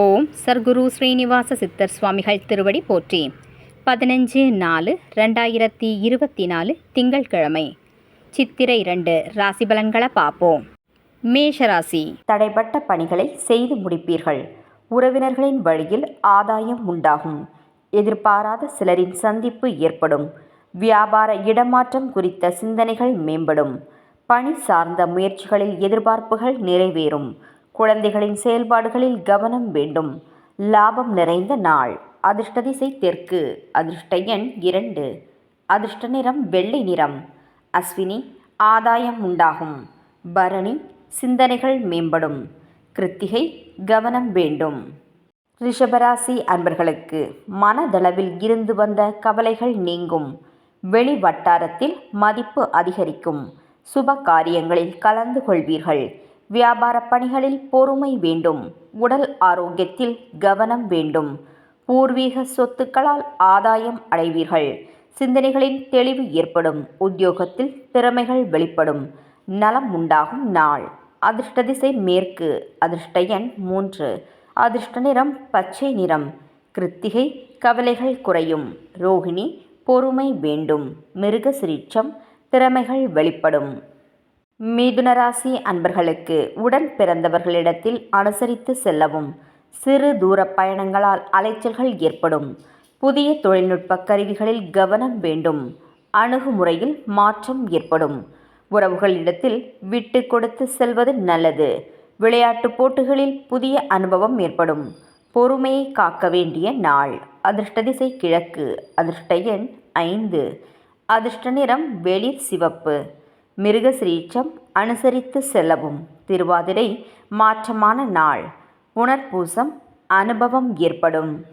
ஓம் சர்க்குரு ஸ்ரீனிவாச சித்தர் சுவாமிகள் திருவடி போற்றி. பதினஞ்சு நாலு ரெண்டாயிரத்தி இருபத்தி நாலு திங்கட்கிழமை சித்திரை இரண்டு ராசி பலன்களை பார்ப்போம். மேஷராசி தடைப்பட்ட பணிகளை செய்து முடிப்பீர்கள். உறவினர்களின் வழியில் ஆதாயம் உண்டாகும். எதிர்பாராத சிலரின் சந்திப்பு ஏற்படும். வியாபார இடமாற்றம் குறித்த சிந்தனைகள் மேம்படும். பணி சார்ந்த முயற்சிகளில் எதிர்பார்ப்புகள் நிறைவேறும். குழந்தைகளின் செயல்பாடுகளில் கவனம் வேண்டும். லாபம் நிறைந்த நாள். அதிர்ஷ்ட திசை தெற்கு. அதிர்ஷ்ட எண் இரண்டு. அதிர்ஷ்ட நிறம் வெள்ளை நிறம். அஸ்வினி ஆதாயம் உண்டாகும். பரணி சிந்தனைகள் மேம்படும். கிருத்திகை கவனம் வேண்டும். ரிஷபராசி அன்பர்களுக்கு மனதளவில் இருந்து வந்த கவலைகள் நீங்கும். வெளி வட்டாரத்தில் மதிப்பு அதிகரிக்கும். சுப காரியங்களில் கலந்து கொள்வீர்கள். வியாபார பணிகளில் பொறுமை வேண்டும். உடல் ஆரோக்கியத்தில் கவனம் வேண்டும். பூர்வீக சொத்துக்களால் ஆதாயம் அடைவீர்கள். சிந்தனைகளின் தெளிவு ஏற்படும். உத்தியோகத்தில் திறமைகள் வெளிப்படும். நலம் உண்டாகும் நாள். அதிர்ஷ்ட திசை மேற்கு. அதிர்ஷ்ட எண் மூன்று. அதிர்ஷ்ட நிறம் பச்சை நிறம். கிருத்திகை கவலைகள் குறையும். ரோகிணி பொறுமை வேண்டும். மிருகசிரீட்சம் திறமைகள் வெளிப்படும். மிதுனராசி அன்பர்களுக்கு உடன் பிறந்தவர்களிடத்தில் அனுசரித்து செல்லவும். சிறு தூர பயணங்களால் அலைச்சல்கள் ஏற்படும். புதிய தொழில்நுட்ப கருவிகளில் கவனம் வேண்டும். அணுகுமுறையில் மாற்றம் ஏற்படும். உறவுகளிடத்தில் விட்டு கொடுத்து செல்வது நல்லது. விளையாட்டுப் போட்டிகளில் புதிய அனுபவம் ஏற்படும். பொறுமையை காக்க வேண்டிய நாள். அதிர்ஷ்ட திசை கிழக்கு. அதிர்ஷ்ட எண் ஐந்து. அதிர்ஷ்ட நிறம் வெளிர் சிவப்பு. மிருகசிரீச்சம் அனுசரித்து செல்லவும். திருவாதிரை மாற்றமான நாள். உணர்பூசம் அனுபவம் ஏற்படும்.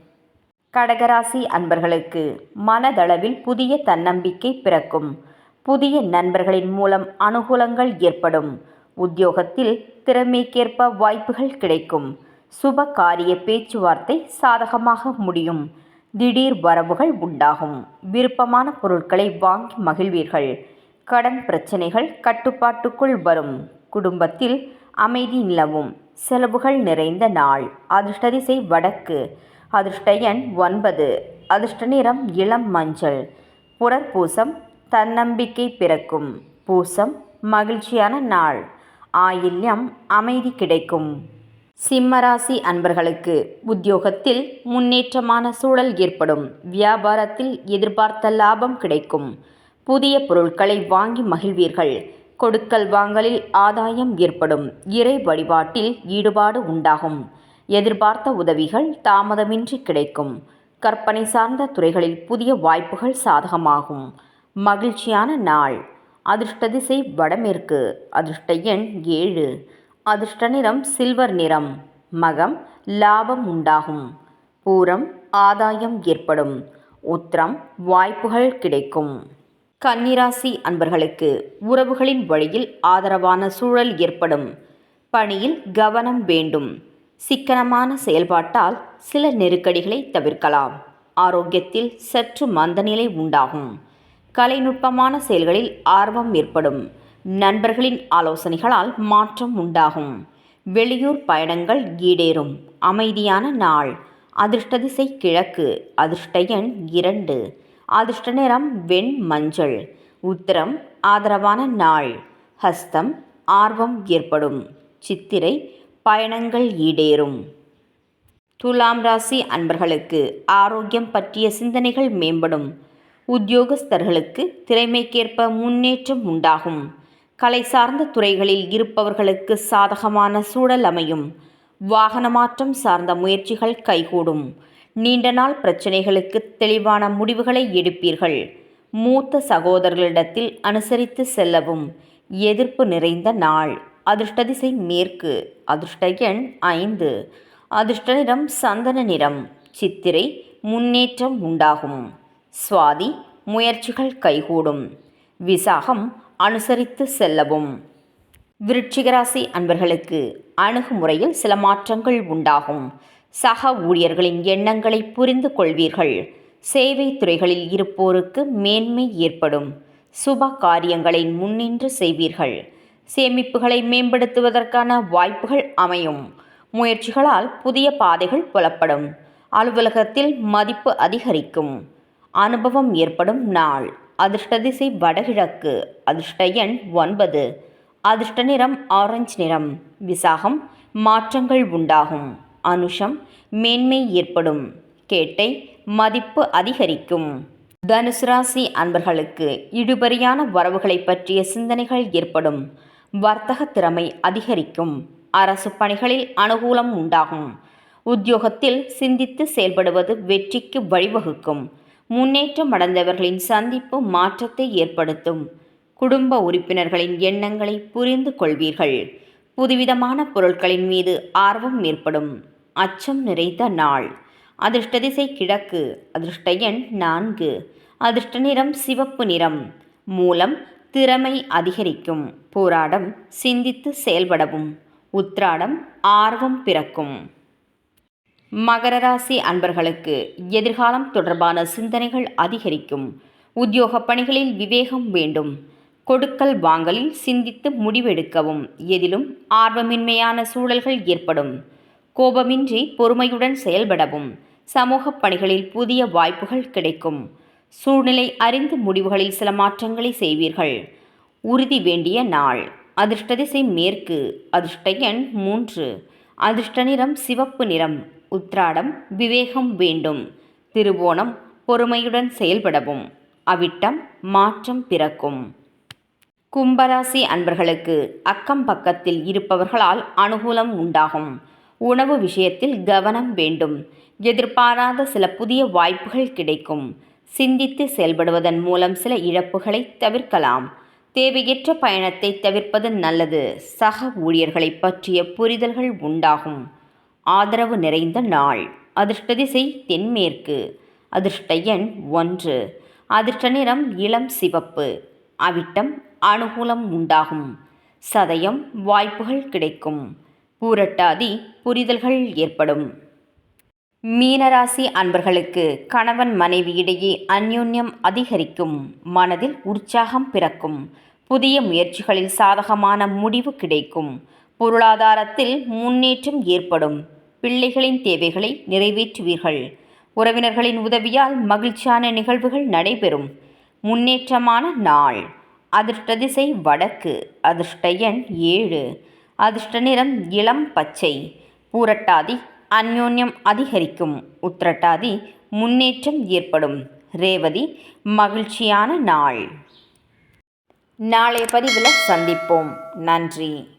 கடகராசி அன்பர்களுக்கு மனதளவில் புதிய தன்னம்பிக்கை பிறக்கும். புதிய நண்பர்களின் மூலம் அனுகூலங்கள் ஏற்படும். உத்தியோகத்தில் திறமைக்கேற்ப வாய்ப்புகள் கிடைக்கும். சுப காரிய பேச்சுவார்த்தை சாதகமாக முடியும். திடீர் வரவுகள் உண்டாகும். விருப்பமான பொருட்களை வாங்கி மகிழ்வீர்கள். கடன் பிரச்சனைகள் கட்டுப்பாட்டுக்குள் வரும். குடும்பத்தில் அமைதி நிலவும். செலவுகள் நிறைந்த நாள். அதிர்ஷ்ட திசை வடக்கு. அதிர்ஷ்ட எண் ஒன்பது. அதிர்ஷ்ட நிறம் இளம் மஞ்சள். புறற்பூசம் தன்னம்பிக்கை பிறக்கும். பூசம் மகிழ்ச்சியான நாள். ஆயில்யம் அமைதி கிடைக்கும். சிம்மராசி அன்பர்களுக்கு உத்தியோகத்தில் முன்னேற்றமான சூழல் ஏற்படும். வியாபாரத்தில் எதிர்பார்த்த லாபம் கிடைக்கும். புதிய பொருட்களை வாங்கி மகிழ்வீர்கள். கொடுக்கல் வாங்கலில் ஆதாயம் ஏற்படும். இறை வழிபாட்டில் ஈடுபாடு உண்டாகும். எதிர்பார்த்த உதவிகள் தாமதமின்றி கிடைக்கும். கற்பனை சார்ந்த துறைகளில் புதிய வாய்ப்புகள் சாதகமாகும். மகிழ்ச்சியான நாள். அதிர்ஷ்ட திசை வடமேற்கு. அதிர்ஷ்ட எண் ஏழு. அதிர்ஷ்ட நிறம் சில்வர் நிறம். மகம் லாபம் உண்டாகும். பூரம் ஆதாயம் ஏற்படும். உத்திரம் வாய்ப்புகள் கிடைக்கும். கன்னிராசி அன்பர்களுக்கு உறவுகளின் வழியில் ஆதரவான சூழல் ஏற்படும். பணியில் கவனம் வேண்டும். சிக்கனமான செயல்பாட்டால் சில நெருக்கடிகளை தவிர்க்கலாம். ஆரோக்கியத்தில் சற்று மந்தநிலை உண்டாகும். கலைநுட்பமான செயல்களில் ஆர்வம் ஏற்படும். நண்பர்களின் ஆலோசனைகளால் மாற்றம் உண்டாகும். வெளியூர் பயணங்கள் ஈடேறும். அமைதியான நாள். அதிர்ஷ்ட திசை கிழக்கு. அதிர்ஷ்ட எண் இரண்டு. அதிர்ஷ்ட நிறம் வெண் மஞ்சள். உத்திரம் ஆதரவான நாள். ஹஸ்தம் ஆர்வம் ஏற்படும். சித்திரை பயணங்கள் ஈடேறும். துலாம் ராசி அன்பர்களுக்கு ஆரோக்கியம் பற்றிய சிந்தனைகள் மேம்படும். உத்தியோகஸ்தர்களுக்கு திறமைக்கேற்ப முன்னேற்றம் உண்டாகும். கலை சார்ந்த துறைகளில் இருப்பவர்களுக்கு சாதகமான சூழல் அமையும். வாகன மாற்றம் சார்ந்த முயற்சிகள் கைகூடும். நீண்ட நாள் பிரச்சனைகளுக்கு தெளிவான முடிவுகளை எடுப்பீர்கள். மூத்த சகோதரர்களிடத்தில் அனுசரித்து செல்லவும். எதிர்ப்பு நிறைந்த நாள். அதிர்ஷ்ட திசை மேற்கு. அதிர்ஷ்ட எண் ஐந்து. அதிர்ஷ்ட நிறம் சந்தன நிறம். சித்திரை முன்னேற்றம் உண்டாகும். சுவாதி முயற்சிகள் கைகூடும். விசாகம் அனுசரித்து செல்லவும். விருட்சிகராசி அன்பர்களுக்கு அணுகுமுறையில் சில மாற்றங்கள் உண்டாகும். சக ஊழியர்களின் எண்ணங்களை புரிந்து கொள்வீர்கள். சேவை துறைகளில் இருப்போருக்கு மேன்மை ஏற்படும். சுப காரியங்களை முன்னின்று செய்வீர்கள். சேமிப்புகளை மேம்படுத்துவதற்கான வாய்ப்புகள் அமையும். முயற்சிகளால் புதிய பாதைகள் புலப்படும். அலுவலகத்தில் மதிப்பு அதிகரிக்கும். அனுபவம் ஏற்படும் நாள். அதிர்ஷ்ட திசை வடகிழக்கு. அதிர்ஷ்ட எண் ஒன்பது. அதிர்ஷ்ட நிறம் ஆரஞ்சு நிறம். விசாகம் மாற்றங்கள் உண்டாகும். அனுஷம் மேன்மை ஏற்படும். கேட்டை மதிப்பு அதிகரிக்கும். தனுசு ராசி அன்பர்களுக்கு இழுபறியான வரவுகளை பற்றிய சிந்தனைகள் ஏற்படும். வர்த்தக திறமை அதிகரிக்கும். அரசு பணிகளில் அனுகூலம் உண்டாகும். உத்தியோகத்தில் சிந்தித்து செயல்படுவது வெற்றிக்கு வழிவகுக்கும். முன்னேற்றம் அடைந்தவர்களின் சந்திப்பு மாற்றத்தை ஏற்படுத்தும். குடும்ப உறுப்பினர்களின் எண்ணங்களை புரிந்து கொள்வீர்கள். புதுவிதமான பொருட்களின் மீது ஆர்வம் ஏற்படும். அச்சம் நிறைந்த நாள். அதிர்ஷ்ட திசை கிழக்கு அதிர்ஷ்ட எண் நான்கு. அதிர்ஷ்ட நிறம் சிவப்பு நிறம். மூலம் திறமை அதிகரிக்கும். போராடம் சிந்தித்து செயல்படவும். உத்ராடம் ஆர்வம் பிறக்கும். மகர ராசி அன்பர்களுக்கு எதிர்காலம் தொடர்பான சிந்தனைகள் அதிகரிக்கும். உத்தியோக பணிகளில் விவேகம் வேண்டும். கொடுக்கல் வாங்கலில் சிந்தித்து முடிவெடுக்கவும். எதிலும் ஆர்வமின்மையான சூழல்கள் ஏற்படும். கோபமின்றி பொறுமையுடன் செயல்படவும். சமூக பணிகளில் புதிய வாய்ப்புகள் கிடைக்கும். சூழ்நிலை அறிந்து முடிவுகளில் சில மாற்றங்களை செய்வீர்கள். உறுதி வேண்டிய நாள். அதிர்ஷ்ட திசை மேற்கு. அதிர்ஷ்ட எண் மூன்று. அதிர்ஷ்ட நிறம் சிவப்பு நிறம். உத்ராடம் விவேகம் வேண்டும். திருவோணம் பொறுமையுடன் செயல்படவும். அவிட்டம் மாற்றம் பிறக்கும். கும்பராசி அன்பர்களுக்கு அக்கம் பக்கத்தில் இருப்பவர்களால் அனுகூலம் உண்டாகும். உணவு விஷயத்தில் கவனம் வேண்டும். எதிர்பாராத சில புதிய வாய்ப்புகள் கிடைக்கும். சிந்தித்து செயல்படுவதன் மூலம் சில இழப்புகளை தவிர்க்கலாம். தேவையற்ற பயணத்தை தவிர்ப்பது நல்லது. சக ஊழியர்களை பற்றிய புரிதல்கள் உண்டாகும். ஆதரவு நிறைந்த நாள். அதிர்ஷ்ட திசை தென்மேற்கு. அதிர்ஷ்ட எண் ஒன்று. அதிர்ஷ்ட நிறம் இளம் சிவப்பு. அவிட்டம் அனுகூலம் உண்டாகும். சதயம் வாய்ப்புகள் கிடைக்கும். பூரட்டாதி புரிதல்கள் ஏற்படும். மீனராசி அன்பர்களுக்கு கணவன் மனைவி இடையே அந்யோன்யம் அதிகரிக்கும். மனதில் உற்சாகம் பிறக்கும். புதிய முயற்சிகளில் சாதகமான முடிவு கிடைக்கும். பொருளாதாரத்தில் முன்னேற்றம் ஏற்படும். பிள்ளைகளின் தேவைகளை நிறைவேற்றுவீர்கள். உறவினர்களின் உதவியால் மகிழ்ச்சியான நிகழ்வுகள் நடைபெறும். முன்னேற்றமான நாள். அதிர்ஷ்ட திசை வடக்கு. அதிர்ஷ்ட எண் ஏழு. அதிர்ஷ்ட நிறம் இளம் பச்சை. பூரட்டாதி அந்யோன்யம் அதிகரிக்கும். உத்திரட்டாதி முன்னேற்றம் ஏற்படும். ரேவதி மகிழ்ச்சியான நாள். நாளை பதிவில் சந்திப்போம். நன்றி.